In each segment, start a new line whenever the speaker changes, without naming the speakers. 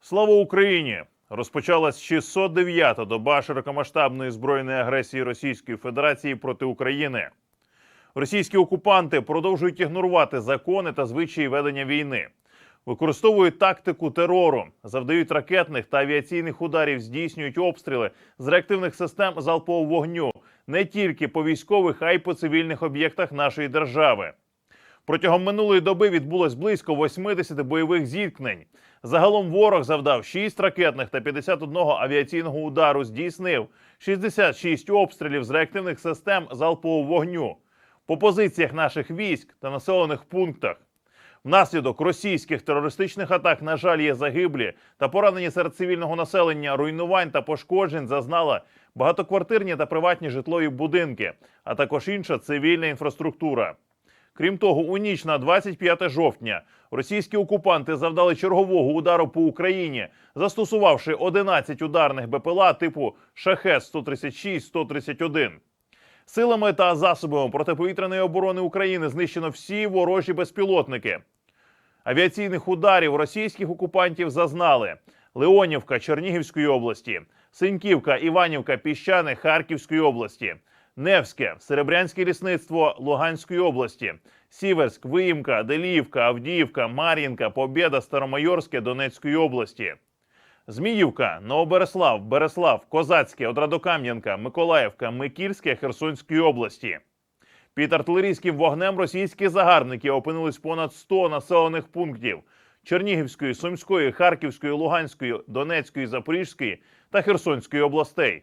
Слава Україні! Розпочалась 609-та доба широкомасштабної збройної агресії Російської Федерації проти України. Російські окупанти продовжують ігнорувати закони та звичаї ведення війни, використовують тактику терору, завдають ракетних та авіаційних ударів, здійснюють обстріли з реактивних систем залпового вогню не тільки по військових, а й по цивільних об'єктах нашої держави. Протягом минулої доби відбулось близько 80 бойових зіткнень. Загалом ворог завдав 6 ракетних та 51 авіаційного удару, здійснив 66 обстрілів з реактивних систем залпового вогню по позиціях наших військ та населених пунктах. Внаслідок російських терористичних атак, на жаль, є загиблі та поранені серед цивільного населення, руйнувань та пошкоджень зазнала багатоквартирні та приватні житлові будинки, а також інша цивільна інфраструктура. Крім того, у ніч на 25 жовтня російські окупанти завдали чергового удару по Україні, застосувавши 11 ударних БПЛА типу шахет 136 131 Силами та засобами протиповітряної оборони України знищено всі ворожі безпілотники. Авіаційних ударів російських окупантів зазнали Леонівка Чернігівської області, Синьківка, Іванівка, Піщани Харківської області, Невське, Серебрянське лісництво Луганської області, Сіверськ, Виїмка, Деліївка, Авдіївка, Мар'їнка, Побєда, Старомайорське Донецької області. Зміївка, Новобереслав, Береслав, Козацьке, Одрадокам'янка, Миколаївка, Микільське Херсонської області. Під артилерійським вогнем російські загарбники опинились понад 100 населених пунктів Чернігівської, Сумської, Харківської, Луганської, Донецької, Запорізької та Херсонської областей.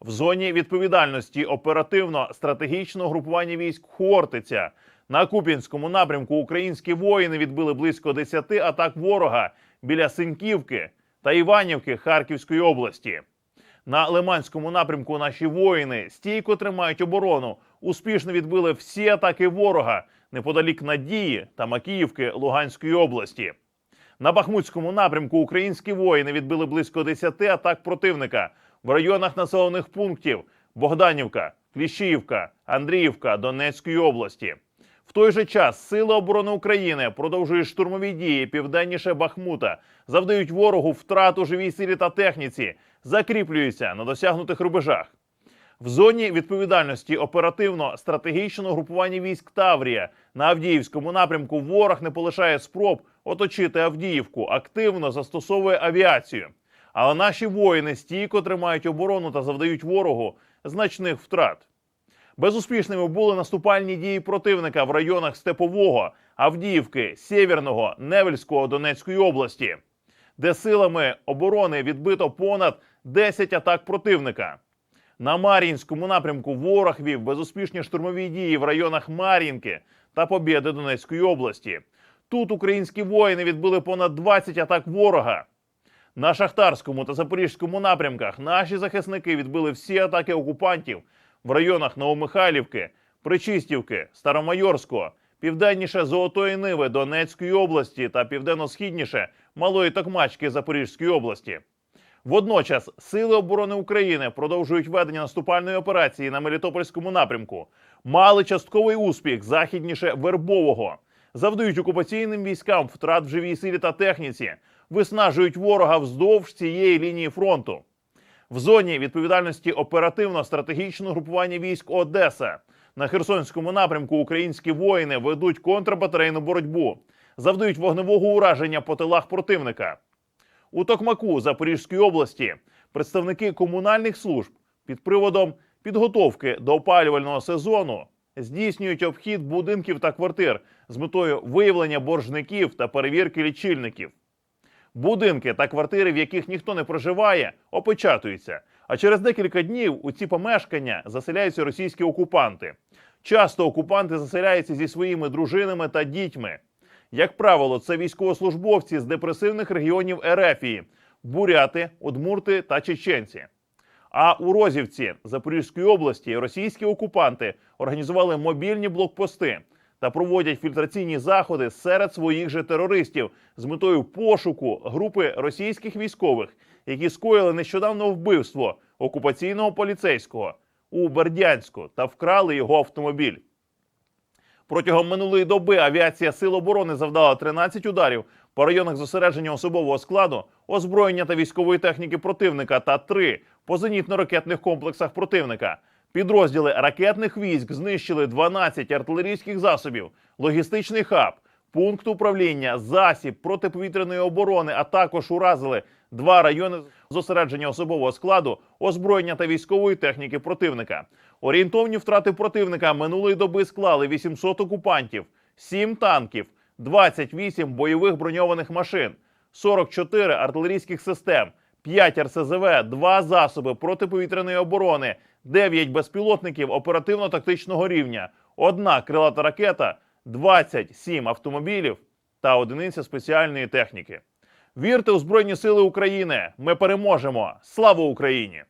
В зоні відповідальності оперативно-стратегічного групування військ Хортиця на Куп'янському напрямку українські воїни відбили близько 10 атак ворога біля Синьківки та Іванівки Харківської області. На Лиманському напрямку наші воїни стійко тримають оборону, успішно відбили всі атаки ворога неподалік Надії та Макіївки Луганської області. На Бахмутському напрямку українські воїни відбили близько 10 атак противника в районах населених пунктів Богданівка, Кліщіївка, Андріївка Донецької області. В той же час Сили оборони України продовжують штурмові дії південніше Бахмута, завдають ворогу втрату живій силі та техніці, закріплюються на досягнутих рубежах. В зоні відповідальності оперативно-стратегічного групування військ Таврія на Авдіївському напрямку ворог не полишає спроб оточити Авдіївку, активно застосовує авіацію. Але наші воїни стійко тримають оборону та завдають ворогу значних втрат. Безуспішними були наступальні дії противника в районах Степового, Авдіївки, Сєвєрного, Невельського Донецької області, де силами оборони відбито понад 10 атак противника. На Мар'їнському напрямку ворог вів безуспішні штурмові дії в районах Мар'їнки та Побєди Донецької області. Тут українські воїни відбили понад 20 атак ворога. На Шахтарському та Запорізькому напрямках наші захисники відбили всі атаки окупантів в районах Новомихайлівки, Причистівки, Старомайорського, південніше Золотої Ниви Донецької області та південно-східніше Малої Токмачки Запорізької області. Водночас Сили оборони України продовжують ведення наступальної операції на Мелітопольському напрямку. Мали частковий успіх західніше Вербового, завдають окупаційним військам втрат в живій силі та техніці, виснажують ворога вздовж цієї лінії фронту. В зоні відповідальності оперативно-стратегічного групування військ Одеса на Херсонському напрямку українські воїни ведуть контрбатарейну боротьбу, завдають вогневого ураження по тилах противника. У Токмаку Запорізької області представники комунальних служб під приводом підготовки до опалювального сезону здійснюють обхід будинків та квартир з метою виявлення боржників та перевірки лічильників. Будинки та квартири, в яких ніхто не проживає, опечатуються. А через декілька днів у ці помешкання заселяються російські окупанти. Часто окупанти заселяються зі своїми дружинами та дітьми. Як правило, це військовослужбовці з депресивних регіонів Ерефії, буряти, удмурти та чеченці. А у Розівці Запорізької області російські окупанти організували мобільні блокпости та проводять фільтраційні заходи серед своїх же терористів з метою пошуку групи російських військових, які скоїли нещодавно вбивство окупаційного поліцейського у Бердянську та вкрали його автомобіль. Протягом минулої доби авіація Сил оборони завдала 13 ударів по районах зосередження особового складу, озброєння та військової техніки противника та 3 по зенітно-ракетних комплексах противника. Підрозділи ракетних військ знищили 12 артилерійських засобів, логістичний хаб, пункт управління, засіб протиповітряної оборони, а також уразили два райони зосередження особового складу, озброєння та військової техніки противника. Орієнтовні втрати противника минулої доби склали 800 окупантів, 7 танків, 28 бойових броньованих машин, 44 артилерійських систем, 5 РСЗВ, 2 засоби протиповітряної оборони, 9 безпілотників оперативно-тактичного рівня, одна крилата ракета, 27 автомобілів та одиниця спеціальної техніки. Вірте у Збройні Сили України! Ми переможемо! Слава Україні!